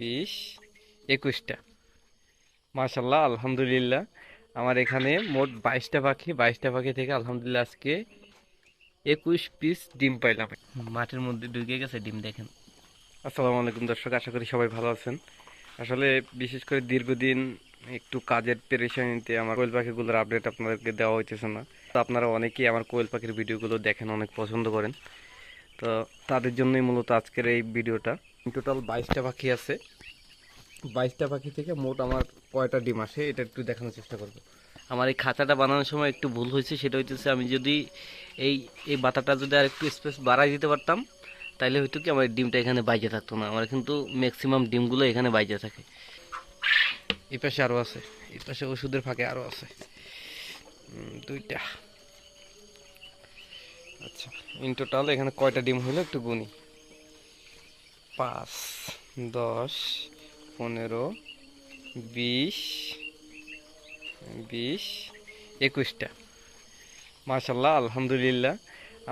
বিশ, একুশটা। মাশাল্লাহ, আলহামদুলিল্লাহ। আমার এখানে মোট বাইশটা পাখি বাইশটা পাখি থেকে আলহামদুলিল্লাহ আজকে একুশ পিস ডিম পাইলাম। মাঠের মধ্যে ঢুকে গেছে ডিম, দেখেন। আসসালামু আলাইকুম দর্শক, আশা করি সবাই ভালো আছেন। আসলে বিশেষ করে দীর্ঘদিন একটু কাজের পেরেশানিতে আমার কোয়েল পাখিগুলোর আপডেট আপনাদেরকে দেওয়া হইতেছে না। তো আপনারা অনেকেই আমার কোয়েল পাখির ভিডিওগুলো দেখেন, অনেক পছন্দ করেন। তো তাদের জন্যই মূলত আজকের এই ভিডিওটা। টোটাল বাইশটা পাখি আছে। বাইশটা পাখি থেকে মোট আমার কয়টা ডিম আসে এটা একটু দেখানোর চেষ্টা করব। আমার এই খাঁচাটা বানানোর সময় একটু ভুল হয়েছে সেটা হইতেছে আমি যদি এই এই বাতাটা যদি আর একটু স্পেস বাড়াই দিতে পারতাম তাইলে হয়তো কি আমার ডিমটা এখানে বাইজে থাকতো না। আমার কিন্তু ম্যাক্সিমাম ডিমগুলো এখানে বাইজে থাকে। এই পাশে আরও আছে এই পাশে ওষুধের ফাঁকে আরও আছে। দুইটা। আচ্ছা ইন টোটাল এখানে কয়টা ডিম হলো একটু গুনি। পাঁচ, দশ, পনেরো, বিশ বিশ, একুশটা। মাশাল্লাহ, আলহামদুলিল্লাহ।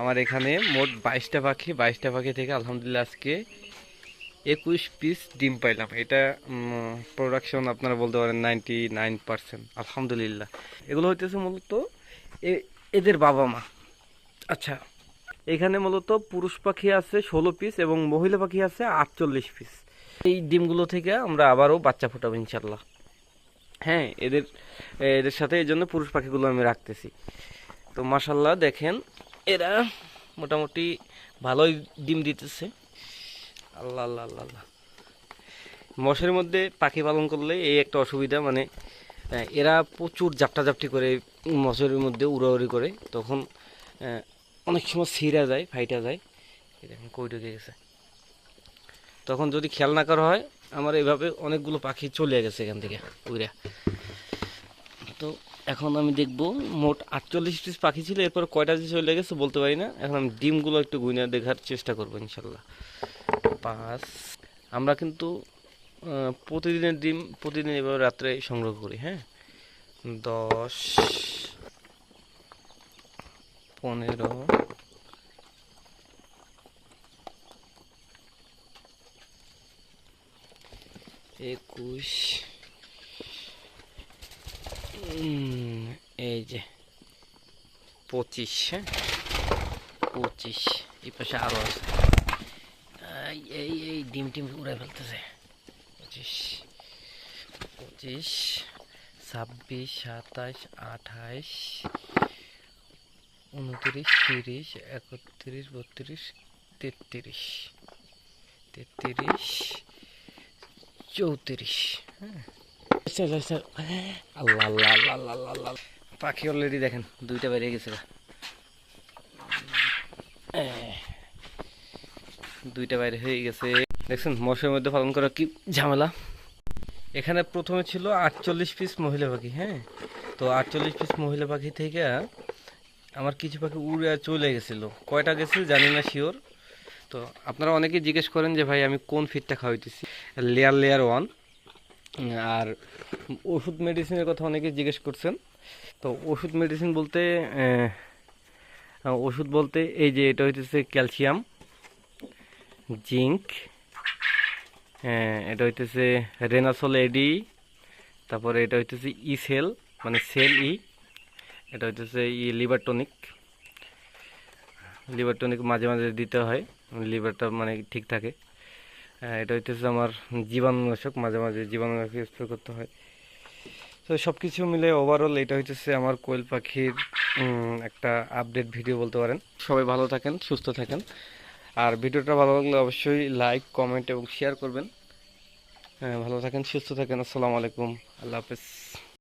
আমার এখানে মোট বাইশটা পাখি বাইশটা পাখি থেকে আলহামদুলিল্লাহ আজকে একুশ পিস ডিম পাইলাম। এটা প্রোডাকশন আপনারা বলতে পারেন নাইনটি নাইন পার্সেন্ট আলহামদুলিল্লাহ। এগুলো হইতেছে মূলত এদের বাবা মা। আচ্ছা এখানে মূলত পুরুষ পাখি আছে ষোলো পিস এবং মহিলা পাখি আছে আটচল্লিশ পিস এই ডিমগুলো থেকে আমরা আবারও বাচ্চা ফোটাবো ইনশাল্লাহ হ্যাঁ এদের এদের সাথে এই জন্য পুরুষ পাখিগুলো আমি রাখতেছি। তো মাসাল্লাহ দেখেন, এরা মোটামুটি ভালোই ডিম দিতেছে। আল্লাহ আল্লাহ আল্লাহ আল্লাহ। মশের মধ্যে পাখি পালন করলে এই একটা অসুবিধা মানে এরা প্রচুর জাপটা জাপটি করে মশের মধ্যে উড়াউড়ি করে। তখন অনেক সময় ছিঁড়া যায়, ফাইটা যায়। দেখেন কই ঢুকে গেছে। তখন যদি খেয়াল না করা হয়, আমার এভাবে অনেকগুলো পাখি চলে গেছে এখান থেকে উড়ে তো এখন আমি দেখব, মোট আটচল্লিশ পিস পাখি ছিল, এরপর কয়টা যে চলে গেছে বলতে পারি না। এখন আমি ডিমগুলো একটু গুইনা দেখার চেষ্টা করব, ইনশাল্লাহ। পাঁচ। আমরা কিন্তু প্রতিদিনের ডিম, প্রতিদিন এভাবে রাত্রে সংগ্রহ করি হ্যাঁ? দশ। পনেরো একুশ এই যে পঁচিশ হ্যাঁ পঁচিশ এই পাশে আরও আছে। এই এই, ডিম, টিম উড়ে ফেলতেছে। পঁচিশ। পঁচিশ, ছাব্বিশ সাতাশ আঠাশ উনত্রিশ তিরিশ একত্রিশ বত্রিশ তেত্রিশ। তেত্রিশ চৌত্রিশ। হ্যাঁ। আল্লাহ আল্লাহ আল্লাহ আল্লাহ আল্লাহ আল্লাহ পাখি অলরেডি দেখেন দুইটা বেরিয়ে গেছে দুইটা বাইরে হয়ে গেছে। দেখছেন মশার মধ্যে পালন করা কি ঝামেলা? এখানে প্রথমে ছিল আটচল্লিশ পিস মহিলা পাখি হ্যাঁ। তো আটচল্লিশ পিস মহিলা পাখি থেকে আমার কিছু পাখি উড়ে চলে গেছিল। কয়টা গেছে জানি না শিওর তো আপনারা অনেকেই জিজ্ঞেস করেন যে, ভাই, আমি কোন ফিডটা খাওয়াইতেছি? লেয়ার লেয়ার ওয়ান আর ওষুধ মেডিসিনের কথা অনেকে জিজ্ঞেস করছেন। তো ওষুধ মেডিসিন বলতে ওষুধ বলতে এই যে এটা হইতেছে ক্যালসিয়াম জিঙ্ক এটা হইতেছে রেনাসল এডি তারপরে এটা হইতেছে ই সেল মানে সেল ই এটা হইতেছে ই লিভার টনিক। লিভার টনিক মাঝে মাঝে দিতে হয় লিভারটা মানে ঠিক থাকে। হ্যাঁ, এটা হইতেছে আমার জীবাণুনাশক মাঝে মাঝে জীবাণুনাশক স্প্রে করতে হয়। তো সব কিছু মিলে ওভারঅল এটা হইতেছে আমার কোয়েল পাখির একটা আপডেট ভিডিও বলতে পারেন। সবাই ভালো থাকেন সুস্থ থাকেন। আর ভিডিওটা ভালো লাগলে অবশ্যই লাইক কমেন্ট এবং শেয়ার করবেন। হ্যাঁ ভালো থাকেন সুস্থ থাকেন। আসসালামু আলাইকুম। আল্লাহ হাফেজ।